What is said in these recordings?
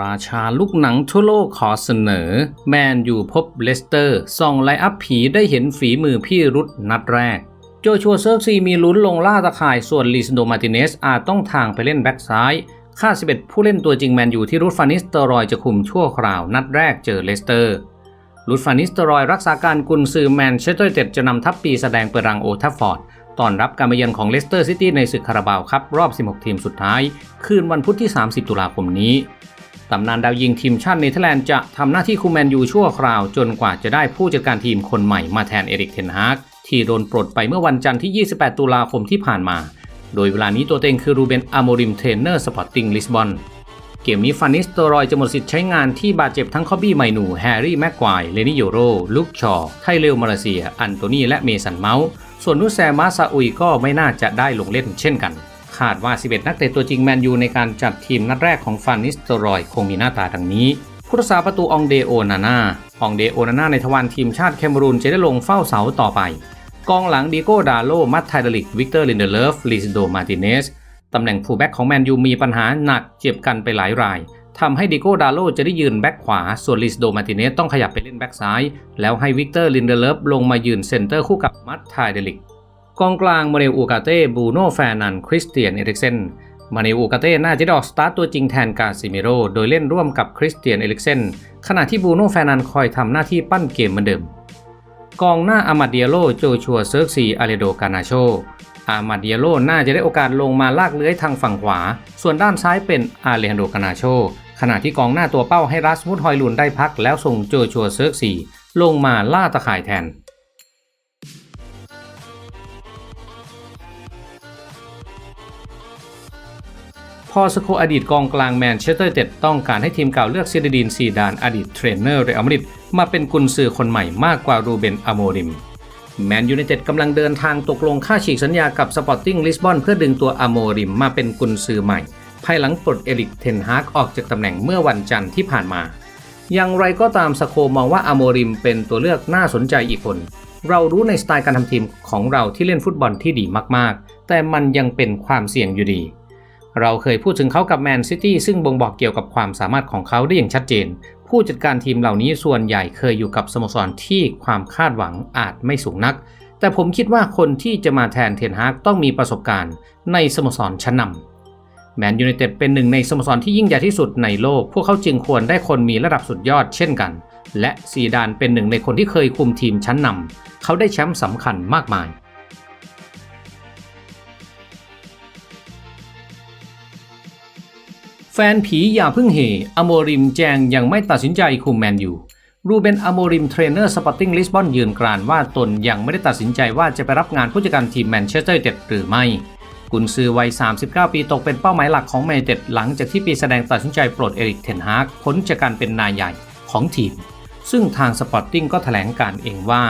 ราชาลูกหนังทั่วโลกขอเสนอ แมนยูพบเลสเตอร์ส่องไลอัพผีได้เห็นฝีมือพี่รุดนัดแรก โจชัวเซิร์ฟซีมีลุ้นลงล่าตะข่ายส่วนลีซนโดมาติเนสอาจต้องทางไปเล่นแบ็กซ้าย ค่า 11 ผู้เล่นตัวจริงแมนยูที่รุดฟานิสเตอรอยจะคุมชั่วคราวนัดแรกเจอเลสเตอร์รุดฟานิสเตอรอยรักษาการกุนซือแมนเชสเตอร์เต็ดจะนำทัพปีแสดงเปิดรังโอทัฟฟอร์ดตอนรับการมาเยือนของเลสเตอร์ซิตี้ในศึกคาราบาวครับ รอบ 16 ทีมสุดท้าย คืนวันพุธที่ 30 ตุลาคมนี้ ตำนานดาวยิงทีมชาติเนเธอร์แลนด์จะทำหน้าที่คุมแมนยูชั่วคราว จนกว่าจะได้ผู้จัดการทีมคนใหม่มาแทนเอริกเทนฮากที่โดนปลดไปเมื่อวันจันทร์ที่ 28 ตุลาคมที่ผ่านมา โดยเวลานี้ตัวเต็งคือรูเบนอาโมริมเทรนเนอร์สปอร์ติ้งลิสบอนเกมนี้ฟานิสโตรอยจะหมดสิทธิ์ใช้งานที่บาดเจ็บทั้งคอบบี้ไมนู แฮร์รี่แม็กควาย เลนิโยโร ลุกชอ ไทเลวมาเลเซีย อันโตนีและเมสันเมาส์ ส่วนนุแซมาซาอุยก็ไม่น่าจะได้ลงเล่นเช่นกันาดว่า 11 นักเตะตัวจริงแมนยูในการจัดทีมนัดแรกของฟานิสโตรอยคงมีหน้าตาดังนี้ผู้รักษาประตูองเดโอนาน่าองเดโอนาน่าในทวารทีมชาติแคมรูนจะได้ลงเฝ้าเสาต่อไป กองหลังดิโก้ดาโล มัตไทเดลิก วิกเตอร์ลินเดเลฟลิซโด มาติเนส ตำแหน่งฟูลแบ็กของแมนยูมีปัญหาหนักเจ็บกันไปหลายรายทำให้ดิโก้ดาโลจะได้ยืนแบ็กขวา ส่วนลิสโด มาติเนสต้องขยับไปเล่นแบ็กซ้าย แล้วให้วิกเตอร์ลินเดเลฟลงมายืนเซนเตอร์คู่กับมัตไทเดลิก กองกลางมาเนลอูกาเต้บูโนแฟนันคริสเตียนเอริกเซนมาเนลอูกาเต้น่าจะดอกสตาร์ตตัวจริงแทนกาซิเมโรโดยเล่นร่วมกับคริสเตียนเอริกเซนขณะที่บูโนแฟนันคอยทำหน้าที่ปั้นเกมเหมือนเดิม กองหน้าอามาเดียโลโจชัวเซิร์กซีอาเลโดกานาโชอามาเดียโลน่าจะได้โอกาสลงมาลากเลื้อยทางฝั่งขวา ส่วนด้านซ้ายเป็นอาเลฮันโดกานาโชขณะที่กองหน้าตัวเป้าให้รัสมุดฮอยลุนได้พักแล้วส่งโจชัวเซิร์กซีลงมาล่าตะข่ายแทน พอสโคอดีตกองกลางแมนเชสเตอร์เต็ดต้องการให้ทีมเก่าเลือกซีดดินซีดานอดีตเทรนเนอร์เรอัลมาดริดมาเป็นกุนซือคนใหม่มากกว่ารูเบนอโมริมแมนยูไนเต็ดกำลังเดินทางตกลงค่าฉีกสัญญากับสปอร์ติ้งลิสบอนเพื่อดึงตัวอโมริมมาเป็นกุนซือใหม่ ภายหลังปลดเอริกเทนฮากออกจากตำแหน่งเมื่อวันจันทร์ที่ผ่านมา อย่างไรก็ตามสโคมองว่าอโมริมเป็นตัวเลือกน่าสนใจอีกคน เรารู้ในสไตล์การทำทีมของเราที่เล่นฟุตบอลที่ดีมากๆ แต่มันยังเป็นความเสี่ยงอยู่ดี เราเคยพูดถึงเขากับแมนซิตี้ซึ่งบ่งบอกเกี่ยวกับความสามารถของเขาได้อย่างชัดเจน ผู้จัดการทีมเหล่านี้ส่วนใหญ่เคยอยู่กับสโมสรที่ความคาดหวังอาจไม่สูงนัก แต่ผมคิดว่าคนที่จะมาแทนเทนฮากต้องมีประสบการณ์ในสโมสรชั้นนำแมนยูไนเต็ดเป็นหนึ่งในสโมสรที่ยิ่งใหญ่ที่สุดในโลก พวกเขาจึงควรได้คนมีระดับสุดยอดเช่นกัน และซีดานเป็นหนึ่งในคนที่เคยคุมทีมชั้นนำเขาได้แชมป์สำคัญมากมาย แฟนผีอย่าเพิ่งเฮอโมริมแจงยังไม่ตัดสินใจคุมแมนยูรูเบนอโมริมเทรนเนอร์สปอร์ติ้งลิสบอนยืนกรานว่าตนยังไม่ได้ตัดสินใจว่าจะไปรับงานผู้จัดการทีมแมนเชสเตอร์เต็ดหรือไม่ กุนซือวัย 39 ปีตกเป็นเป้าหมายหลักของแมนเต็ดหลังจากที่ปีแสดงตัดสินใจปลดเอริกเทนฮากพ้นจากการเป็นนายใหญ่ของทีม ซึ่งทางสปอร์ติ้งก็แถลงการเองว่า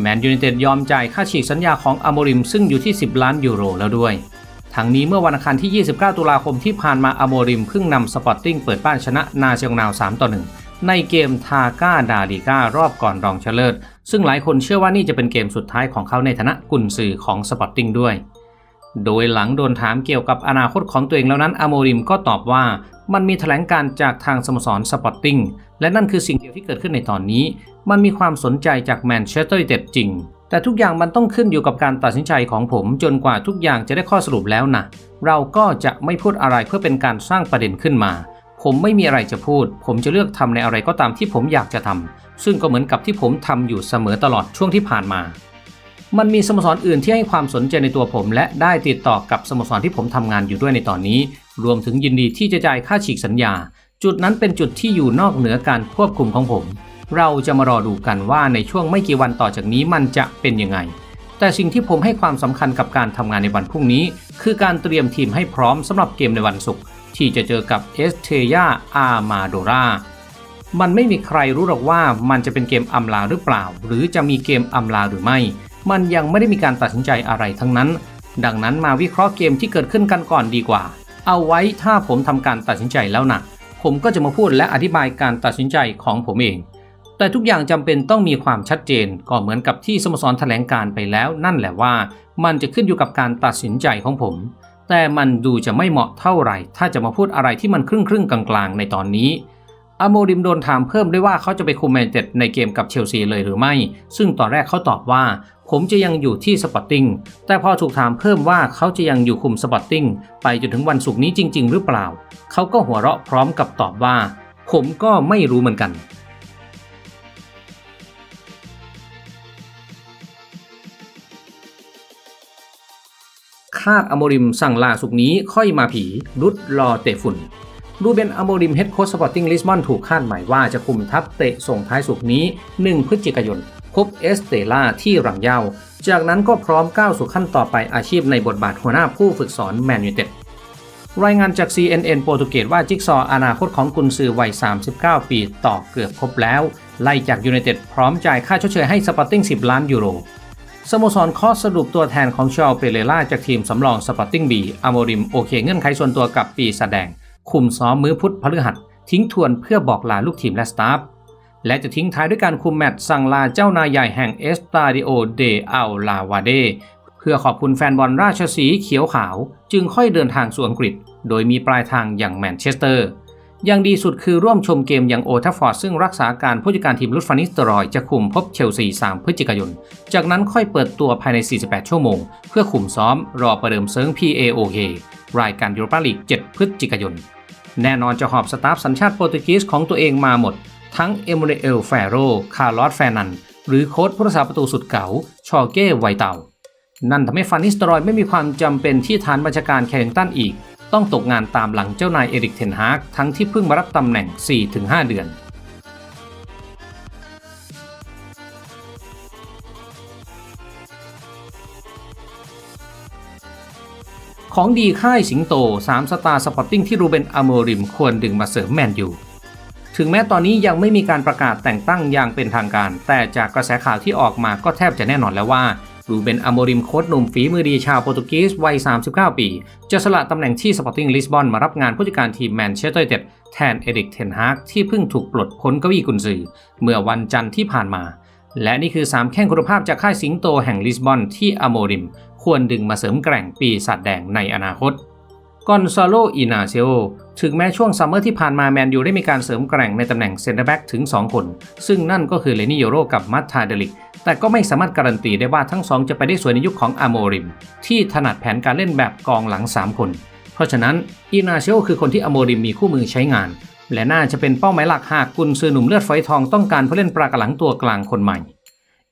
แมนยูไนเต็ดยอมจ่ายค่าฉีกสัญญาของอโมริมซึ่งอยู่ที่ 10 ล้านยูโรแล้วด้วย ทั้งนี้เมื่อวันอังคารที่ 29 ตุลาคมที่ผ่านมาอโมริมเพิ่งนำสปอร์ติ้งเปิดบ้านชนะนาเชียงนาว 3 ต่อ 1 ในเกมทาก้าดาลิก้ารอบก่อนรองชนะเลิศซึ่งหลายคนเชื่อว่านี่จะเป็นเกมสุดท้ายของเขาในฐานะกุนซือของสปอร์ติ้งด้วย โดยหลังโดนถามเกี่ยวกับอนาคตของตัวเองแล้วนั้นอโมริมก็ตอบว่ามันมีแถลงการจากทางสโมสรสปอร์ติ้งและนั่นคือสิ่งเดียวที่เกิดขึ้นในตอนนี้ มันมีความสนใจจากแมนเชสเตอร์ยูไนเต็ดจริง แต่ทุกอย่างมันต้องขึ้นอยู่กับการตัดสินใจของผม จนกว่าทุกอย่างจะได้ข้อสรุปแล้วนะเราก็จะไม่พูดอะไรเพื่อเป็นการสร้างประเด็นขึ้นมา ผมไม่มีอะไรจะพูด ผมจะเลือกทำในอะไรก็ตามที่ผมอยากจะทำซึ่งก็เหมือนกับที่ผมทำอยู่เสมอตลอดช่วงที่ผ่านมา มันมีสโมสรอื่นที่ให้ความสนใจในตัวผม และได้ติดต่อกับสโมสรที่ผมทำงานอยู่ด้วยในตอนนี้ รวมถึงยินดีที่จะจ่ายค่าฉีกสัญญา จุดนั้นเป็นจุดที่อยู่นอกเหนือการควบคุมของผม เราจะมารอดูกันว่าในช่วงไม่กี่วันต่อจากนี้มันจะเป็นยังไง แต่สิ่งที่ผมให้ความสำคัญกับการทำงานในวันพรุ่งนี้ คือการเตรียมทีมให้พร้อมสำหรับเกมในวันศุกร์ที่จะเจอกับเอสเทยาอามาโดรามันไม่มีใครรู้หรอกว่ามันจะเป็นเกมอำลาหรือเปล่า หรือจะมีเกมอำลาหรือไม่ มันยังไม่ได้มีการตัดสินใจอะไรทั้งนั้น ดังนั้นมาวิเคราะห์เกมที่เกิดขึ้นกันก่อนดีกว่า เอาไว้ถ้าผมทำการตัดสินใจแล้วนะผมก็จะมาพูดและอธิบายการตัดสินใจของผมเอง แต่ทุกอย่างจำเป็นต้องมีความชัดเจน ก็เหมือนกับที่สโมสรแถลงการไปแล้ว นั่นแหละว่า มันจะขึ้นอยู่กับการตัดสินใจของผม แต่มันดูจะไม่เหมาะเท่าไหร่ ถ้าจะมาพูดอะไรที่มันครึ่งครึ่งกลางๆในตอนนี้อโมริมโดนถามเพิ่มด้วยว่าเขาจะไปคุมแมนเชสเต็ดในเกมกับเชลซีเลยหรือไม่ ซึ่งตอนแรกเขาตอบว่า ผมจะยังอยู่ที่สปอร์ติ้งแต่พอถูกถามเพิ่มว่าเขาจะยังอยู่คุมสปอร์ติ้งไปจนถึงวันศุกร์นี้จริง ๆ หรือเปล่า เขาก็หัวเราะพร้อมกับตอบว่า ผมก็ไม่รู้เหมือนกันคาดอโมริมสั่งลาสุกร์นี้ค่อยมาผี รุดรอเตะฝุ่นรูเบนอโมริมเฮดโค้ชสปอร์ติ้งลิสบอนถูกคาดหมายว่าจะคุมทัพเตะส่งท้ายสุกร์นี้ 1 พฤศจิกายน พบเอสเตล่าที่รังเยาจากนั้นก็พร้อมก้าวสู่ขั้นต่อไปอาชีพในบทบาทหัวหน้าผู้ฝึกสอนแมนยูเต็ดรายงานจาก CNN โปรตุเกสว่าจิ๊กซอว์อนาคตของกุนซือวัย 39 ปีต่อเกือบครบแล้ว ไล่จากยูไนเต็ดพร้อมจ่ายค่าชดเชยให้สปอร์ติ้ง 10 ล้านยูโรสโมสรคอสรุปตัวแทนของชาลเปเรล่าจากทีมสำรองสปอร์ติ้งบีอโมริมโอเคเงื่อนไขส่วนตัวกับปีแสดง คุมซ้อมมื้อพุธพฤหัส ทิ้งทวนเพื่อบอกลาลูกทีมและสตาฟ และจะทิ้งท้ายด้วยการคุมแมตช์สั่งลาเจ้านายใหญ่แห่งเอสตาดิโอเดอัลลาวาเดเพื่อขอบคุณแฟนบอลราชสีเขียวขาว จึงค่อยเดินทางสู่อังกฤษ โดยมีปลายทางอย่างแมนเชสเตอร์อย่างดีสุดคือร่วมชมเกมอย่างโอทัฟฟอร์ดซึ่งรักษาการผู้จัดการทีมลุดฟานิสตรอยจะคุมพบเชลซี 3 พฤศจิกายน จากนั้นค่อยเปิดตัวภายใน 48 ชั่วโมง เพื่อคุมซ้อมรอประเดิมเซิง PAOK รายการยูโรปาลีก 7 พฤศจิกายน แน่นอนจะหอบสตาฟสัญชาติโปรตุเกสของตัวเองมาหมด ทั้งเอม a นเอลแฟโร คาร์ลอสแฟนัน หรือโค้ชผู้รักษาประตูสุดเก๋าชอเก้ไวเตา นั่นทำให้ฟานิสเตอรอยไม่มีความจำเป็นที่ฐานบัญชาการแคริงตันอีก ต้องตกงานตามหลังเจ้านายเอริกเทนฮากทั้งที่เพิ่งมารับตำแหน่ง 4-5 เดือนของดีค่ายสิงโต 3 สตาร์สปอร์ติ้งที่รูเบนอโมริมควรดึงมาเสริมแมนยู ถึงแม้ตอนนี้ยังไม่มีการประกาศแต่งตั้งอย่างเป็นทางการ แต่จากกระแสข่าวที่ออกมาก็แทบจะแน่นอนแล้วว่ารูเบนอโมริมโค้ชหนุ่มฝีมือดีชาวโปรตุเกสวัย 39 ปี จะสละตำแหน่งที่สปอร์ติ้งลิสบอนมารับงานผู้จัดการทีมแมนเชสเตอร์ยูไนเต็ดแทนเอริกเทนฮากที่เพิ่งถูกปลดพ้นเก้าอี้กุนซือ เมื่อวันจันทร์ที่ผ่านมา และนี่คือ 3 แข้งคุณภาพจากค่ายสิงโตแห่งลิสบอนที่อโมริม ควรดึงมาเสริมแกร่งปีศาจแดงในอนาคต กอนซาโลอินาเซโอถึงแม้ช่วงซัมเมอร์ที่ผ่านมาแมนยูได้มีการเสริมแกร่งในตำแหน่งเซนเตอร์แบ็กถึง 2 คน ซึ่งนั่นก็คือเลนี่โยโรกับมัตทาเดลิก แต่ก็ไม่สามารถการันตีได้ว่าทั้งสองจะไปได้สวยในยุคของอาโมริม ที่ถนัดแผนการเล่นแบบกองหลัง 3 คน เพราะฉะนั้นอินาเซโอคือคนที่อาโมริมมีคู่มือใช้งาน และน่าจะเป็นเป้าหมายหลักหากกุนซือหนุ่มเลือดฝอยทองต้องการผู้เล่นปรากหลังตัวกลางคนใหม่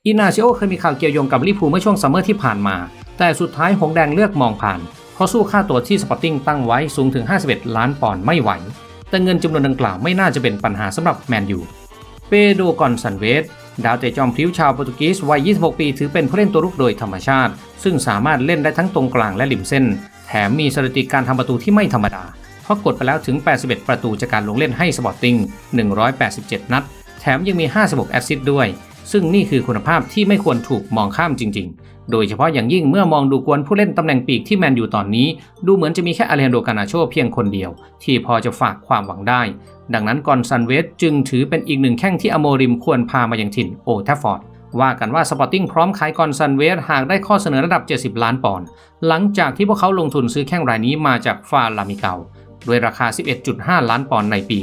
อินาซิโอเคยมีข่าวเกี่ยวโยงกับลิพูเมื่อช่วงซัมเมอร์ที่ผ่านมา แต่สุดท้ายหงแดงเลือกมองผ่าน เพราะสู้ค่าตัวที่สปอร์ติ้งตั้งไว้สูงถึง 51 ล้านปอนด์ไม่ไหว แต่เงินจำนวนดังกล่าวไม่น่าจะเป็นปัญหาสำหรับแมนยู เปโดกอนซันเวสดาวเตะจอมพลิ้วชาวโปรตุเกสวัย 26 ปีถือเป็นผู้เล่นตัวรุกโดยธรรมชาติ ซึ่งสามารถเล่นได้ทั้งตรงกลางและริมเส้น แถมมีสถิติการทำประตูที่ไม่ธรรมดา เพราะกดไปแล้วถึง 81 ประตูจากการลงเล่นให้สปอร์ติ้ง 187 นัด แถมยังมี 56 แอสซิสต์ด้วย ซึ่งนี่คือคุณภาพที่ไม่ควรถูกมองข้ามจริง ๆ โดยเฉพาะอย่างยิ่งเมื่อมองดูกวนผู้เล่นตำแหน่งปีกที่แมนยูตอนนี้ ดูเหมือนจะมีแค่อเลนโดกานาโชเพียงคนเดียว ที่พอจะฝากความหวังได้ ดังนั้นกอนซันเวสจึงถือเป็นอีกหนึ่งแข้งที่อโมริมควรพามายังถิ่นโอทัฟฟอร์ดว่ากันว่าสปอร์ติ้งพร้อมขายกอนซันเวสหากได้ข้อเสนอระดับ 70 ล้านปอนด์หลังจากที่พวกเขาลงทุนซื้อแข้งรายนี้มาจากฟาลามิเกาด้วยราคา 11.5 ล้านปอนด์ในปี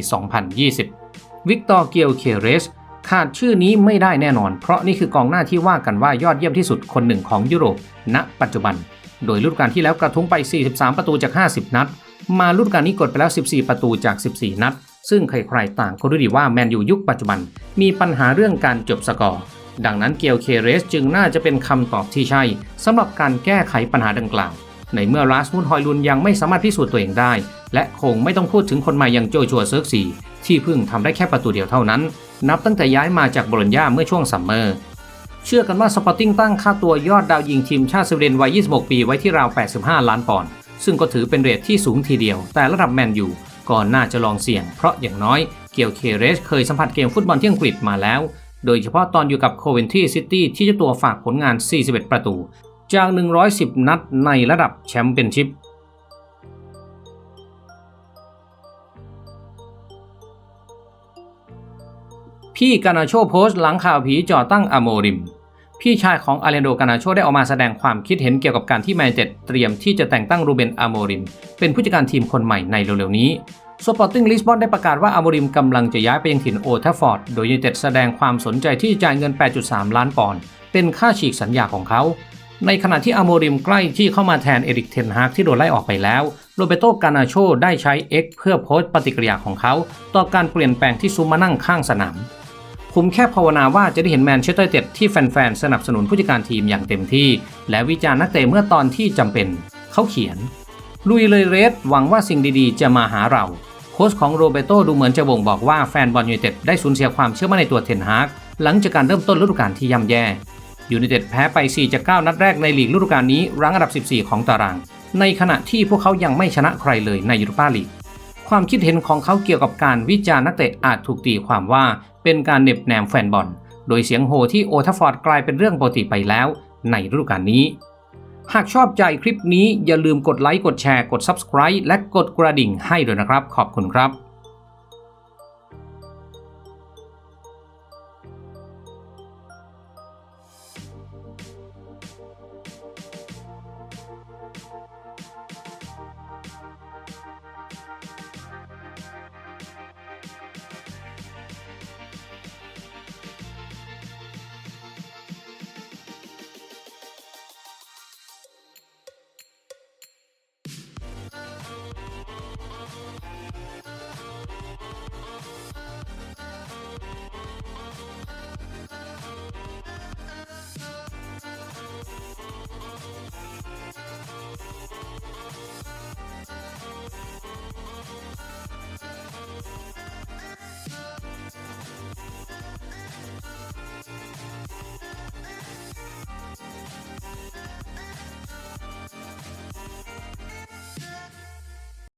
2020 วิกตอร์เกียวเคเรส ขาดชื่อนี้ไม่ได้แน่นอน เพราะนี่คือกองหน้าที่ว่ากันว่ายอดเยี่ยมที่สุดคนหนึ่งของยุโรป ณ ปัจจุบัน โดยฤดูกาลที่แล้วกระทุ้งไป 43 ประตูจาก 50 นัด มาฤดูกาลนี้กดไปแล้ว 14 ประตูจาก 14 นัด ซึ่งใครๆต่างก็รู้ดีว่าแมนยูยุคปัจจุบัน มีปัญหาเรื่องการจบสกอร์ ดังนั้นเกียวเคเรสจึงน่าจะเป็นคำตอบที่ใช่สำหรับการแก้ไขปัญหาดังกล่าว ในเมื่อราสมุนฮอยลุนยังไม่สามารถพิสูจน์ตัวเองได้ และคงไม่ต้องพูดถึงคนใหม่อย่างโจชัวเซิร์กซีที่เพิ่งทำได้แค่ประตูเดียวเท่านั้น นับตั้งแต่ย้ายมาจากโบโลญญาเมื่อช่วงซัมเมอร์ เชื่อกันว่าสปอร์ติ้งตั้งค่าตัวยอดดาวยิงทีมชาติสวีเดนวัย 26 ปีไว้ที่ราว 85 ล้านปอนด์ ซึ่งก็ถือเป็นเรทที่สูงทีเดียว แต่ระดับแมนยูก่อนน่าจะลองเสี่ยง เพราะอย่างน้อยเกียวเคเรสเคยสัมผัสเกมฟุตบอลที่อังกฤษมาแล้ว โดยเฉพาะตอนอยู่กับโคเวนทรีซิตี้ที่เจ้าตัวฝากผลงาน 41 ประตู จาก 110 นัดในระดับแชมเปี้ยนชิพ พี่กานาโชโพสต์หลังข่าวผีจ่อตั้งอโมริม พี่ชายของอาเลนโดกานาโชได้ออกมาแสดงความคิดเห็นเกี่ยวกับการที่แมนเจ็ดเตรียมที่จะแต่งตั้งรูเบนอโมริม เป็นผู้จัดการทีมคนใหม่ในเร็วๆนี้สปอร์ติ้งลิสบอนได้ประกาศว่าอโมริมกำลังจะย้ายไปยังถิ่นโอทัฟฟอร์ด โดยยูไนเต็ดแสดงความสนใจที่จะจ่ายเงิน 8.3 ล้านปอนด์เป็นค่าฉีกสัญญาของเขา ในขณะที่อโมริมใกล้ที่เข้ามาแทนเอริกเทนฮากที่โดนไล่ออกไปแล้ว โรเบโตกานาโชได้ใช้ X เพื่อโพสต์ปฏิกิริยาของเขา ต่อการเปลี่ยนแปลงที่ซุมมานั่งข้างสนาม ผมแค่ภาวนาว่าจะได้เห็นแมนเชสเตอร์เต็ดที่แฟนๆ สนับสนุนผู้จัดการทีมอย่างเต็มที่ และวิจารณ์นักเตะเมื่อตอนที่จำเป็น เขาเขียน ลุยเลยเรสหวังว่าสิ่งดีๆ จะมาหาเรา โค้ชของโรเบโตดูเหมือนจะบ่งบอกว่าแฟนบอลยูไนเต็ดได้สูญเสียความเชื่อมั่นในตัวเทนฮากหลังจากการเริ่มต้นฤดูกาลที่ย่ำแย่ยูไนเต็ดแพ้ไป 4 จาก 9 นัดแรกในลีกฤดูกาลนี้รั้งอันดับ 14 ของตาราง ในขณะที่พวกเขายังไม่ชนะใครเลยในยูโรปาลีกความคิดเห็นของเขาเกี่ยวกับการวิจารณ์นักเตะอาจถูกตีความว่า เป็นการเหน็บแนมแฟนบอล โดยเสียงโห่ที่โอทัฟฟอร์ดกลายเป็นเรื่องปกติไปแล้วในฤดูกาลนี้ หากชอบใจคลิปนี้อย่าลืมกดไลค์กดแชร์กด Subscribe และกดกระดิ่งให้ด้วยนะครับ ขอบคุณครับ